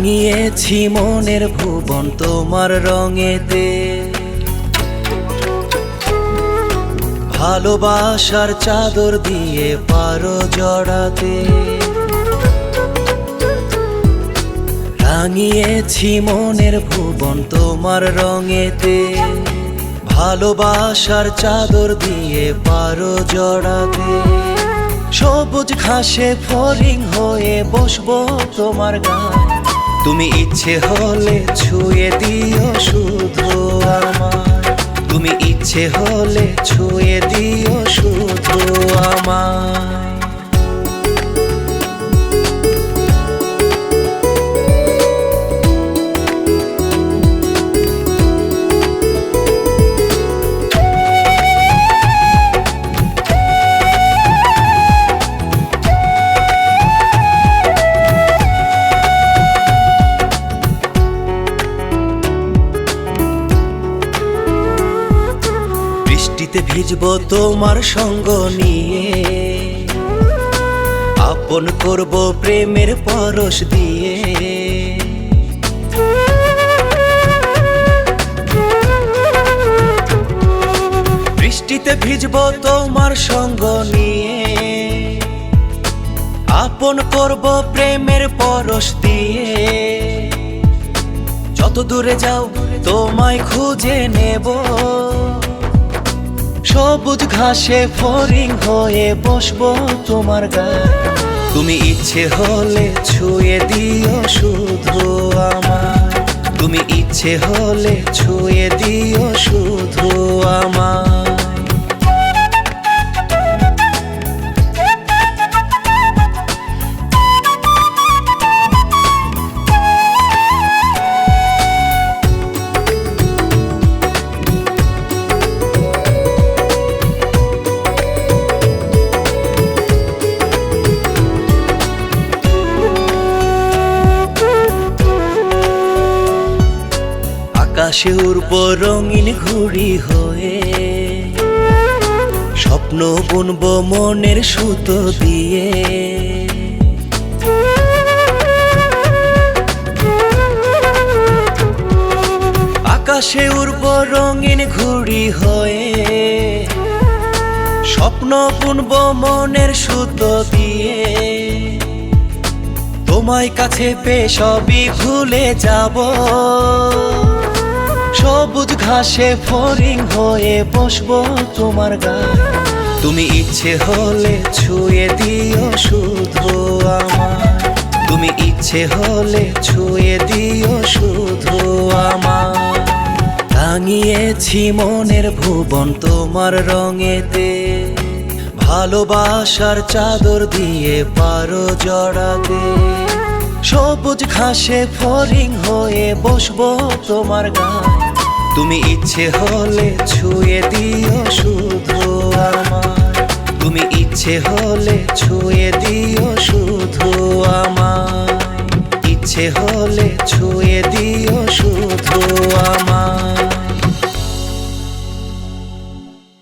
রাঙিয়েছি মনের ভুবন তোমার রঙেতে। ভালোবাসার চাদর দিয়ে পারো জড়াতে। রাঙিয়েছি মনের ভুবন তোমার রঙেতে। ভালোবাসার চাদর দিয়ে পারো জড়াতে। সবুজ ঘাসে ফরিং হয়ে বসবো তোমার গায়ে। তুমি ইচ্ছে হলে ছুঁয়ে দিও শুধু আমার তুমি ইচ্ছে হলে ছুঁয়ে দিও শুধু আমায়। বৃষ্টিতে ভিজব তোমার সঙ্গ নিয়ে। আপন করব প্রেমের পরশ দিয়ে। বৃষ্টিতে ভিজব তোমার সঙ্গ নিয়ে। আপন করব প্রেমের পরশ দিয়ে। যত দূরে যাও, তোমায় খুঁজে নেব। সবুজ ঘাসে ফরিং হয়ে বসবো তোমার গা তুমি ইচ্ছে হলে ছুঁয়ে দিও শুধু আমার তুমি ইচ্ছে হলে ছুঁয়ে দিও শুধু আকাশে উড়ব রঙিন ঘুড়ি হয়ে স্বপ্ন বুনব মনের সুতো দিয়ে। আকাশে উড়ব রঙিন ঘুড়ি হয়ে স্বপ্ন বুনব মনের সুতো দিয়ে। তোমায় কাছে পেয়ে সবই ভুলে যাব। সবুজ ঘাসে ফরিং হয়ে বসবো তোমার গায়ে তুমি ইচ্ছে হলে ছুঁয়ে দিও শুধু আমার তুমি ইচ্ছে হলে ছুঁয়ে দিও শুধু আমার রাঙিয়েছি মনের ভুবন তোমার রঙেতে। ভালোবাসার চাদর দিয়ে পারো জড়াতে। সবুজ ঘাসে ফরিং হয়ে বসবো তোমার গায়ে। তুমি ইচ্ছে হলে ছুঁয়ে দিও শুধু আমার তুমি ইচ্ছে হলে ছুঁয়ে দিও শুধু আমার ইচ্ছে হলে ছুঁয়ে দিও শুধু আমার